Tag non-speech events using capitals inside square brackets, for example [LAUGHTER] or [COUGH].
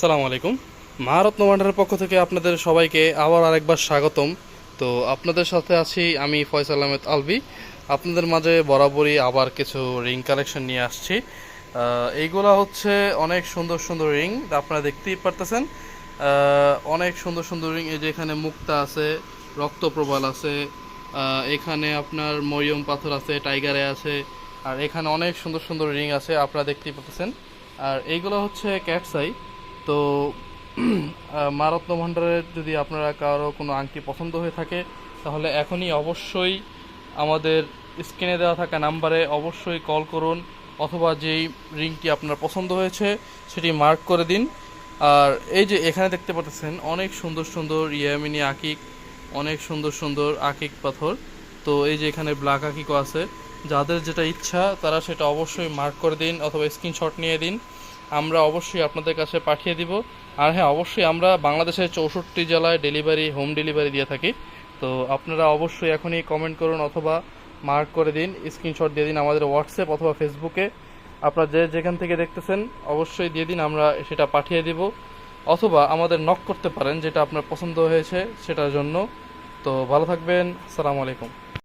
সালামু আলাইকুম। মহারত্ন ভান্ডারের পক্ষ থেকে আপনাদের সবাইকে আবার আরেকবার স্বাগতম। তো আপনাদের সাথে আছি আমি ফয়সাল আহমেদ আলবি আপনাদের মাঝে বরাবরই আবার কিছু রিং কালেকশন নিয়ে আসছি। এইগুলা হচ্ছে অনেক সুন্দর সুন্দর রিং, আপনারা দেখতেই পারতেছেন। অনেক সুন্দর সুন্দর রিং, এই যে এখানে মুক্তা আছে, রক্তপ্রবাল আছে এখানে আপনার মরিয়ম পাথর আছে, টাইগারে আছে, আর এখানে অনেক সুন্দর সুন্দর রিং আছে, আপনারা দেখতেই পাচ্ছেন আর এইগুলো হচ্ছে ক্যাটসাই। তো [CLEARS THROAT] মা রত্ন ভাণ্ডারের যদি আপনারা কারও কোনো আংটি পছন্দ হয়ে থাকে, তাহলে এখনই অবশ্যই আমাদের স্ক্রিনে দেওয়া থাকা নাম্বারে অবশ্যই কল করুন, অথবা যেই রিংটি আপনার পছন্দ হয়েছে, সেটি মার্ক করে দিন। আর এই যে এখানে দেখতে পাচ্ছেন, অনেক সুন্দর সুন্দর ইয়ামিনি আকিক, অনেক সুন্দর সুন্দর আকিক পাথর। তো এই যে এখানে ব্ল্যাক আকিকও আছে, যাদের যেটা ইচ্ছা, তারা সেটা অবশ্যই মার্ক করে দিন, অথবা স্ক্রিনশট নিয়ে দিন। আমরা অবশ্যই আপনাদের কাছে পাঠিয়ে দিব। আর হ্যাঁ অবশ্যই আমরা বাংলাদেশের চৌষট্টি জেলায় ডেলিভারি, হোম ডেলিভারি দিয়ে থাকি। তো আপনারা অবশ্যই এখনই কমেন্ট করুন অথবা মার্ক করে দিন স্ক্রিনশট দিয়ে দিন আমাদের হোয়াটসঅ্যাপ অথবা ফেসবুকে আপনারা যে যেখান থেকে দেখতেছেন, অবশ্যই দিয়ে দিন, আমরা সেটা পাঠিয়ে দিব। অথবা আমাদের নক করতে পারেন, যেটা আপনার পছন্দ হয়েছে সেটার জন্য। তো ভালো থাকবেন, সালাম আলাইকুম।